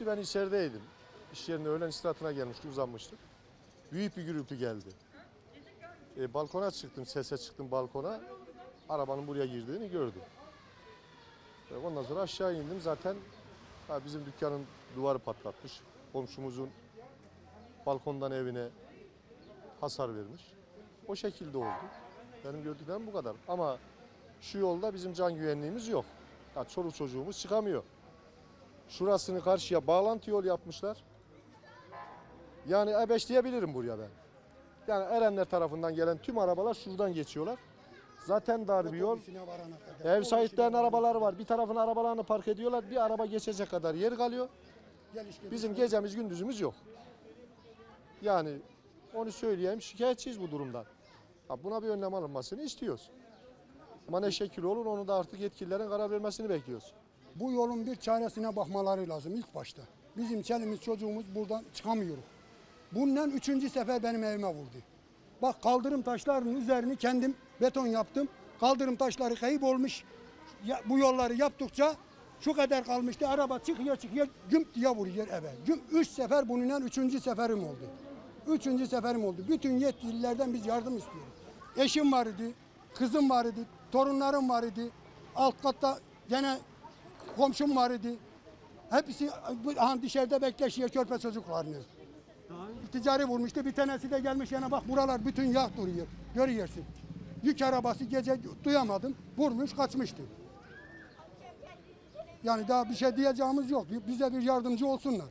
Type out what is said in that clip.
gelmişti. Ben içerideydim. İş yerinde öğlen istirahatına gelmişti, uzanmıştım. Büyük bir gürültü geldi. E, balkona çıktım, sese çıktım balkona. Arabanın buraya girdiğini gördüm. E, ondan sonra aşağı indim. Zaten ha, bizim dükkanın duvarı patlatmış. Komşumuzun balkondan evine hasar vermiş. O şekilde oldu. Benim gördüklerim bu kadar. Ama şu yolda bizim can güvenliğimiz yok. Ya çoluk çocuğumuz çıkamıyor. Şurasını karşıya bağlantı yol yapmışlar. Yani E5 diyebilirim buraya ben. Yani Erenler tarafından gelen tüm arabalar şuradan geçiyorlar. Zaten dar bir yol. Ev sahiplerinin arabaları var. Bir tarafına arabalarını park ediyorlar. Bir araba geçecek kadar yer kalıyor. Bizim gecemiz gündüzümüz yok. Yani onu söyleyeyim şikayetçiyiz bu durumdan. Ha, buna bir önlem alınmasını istiyoruz. Ama ne şekil olur onu da artık yetkililerin karar vermesini bekliyoruz. Bu yolun bir çaresine bakmaları lazım ilk başta. Bizim çelimiz çocuğumuz buradan çıkamıyoruz. Bundan üçüncü sefer benim evime vurdu. Bak kaldırım taşlarının üzerini kendim beton yaptım. Kaldırım taşları kayıp olmuş. Ya, bu yolları yaptıkça şu kadar kalmıştı. Araba çıkıyor çıkıyor gümp diye vuruyor eve. Güm, üç sefer bununla üçüncü seferim oldu. Üçüncü seferim oldu. Bütün yetkililerden biz yardım istiyoruz. Eşim var idi, kızım var idi, torunlarım var idi. Alt katta gene komşum var idi. Hepsi aha dışarıda bekleşiyor körpe çocuklarını. Ticari vurmuştu. Bir tanesi de gelmiş yana bak buralar bütün yağ duruyor. Görüyorsun. Yük arabası gece duyamadım. Vurmuş kaçmıştı. Yani daha bir şey diyeceğimiz yok. Bize bir yardımcı olsunlar.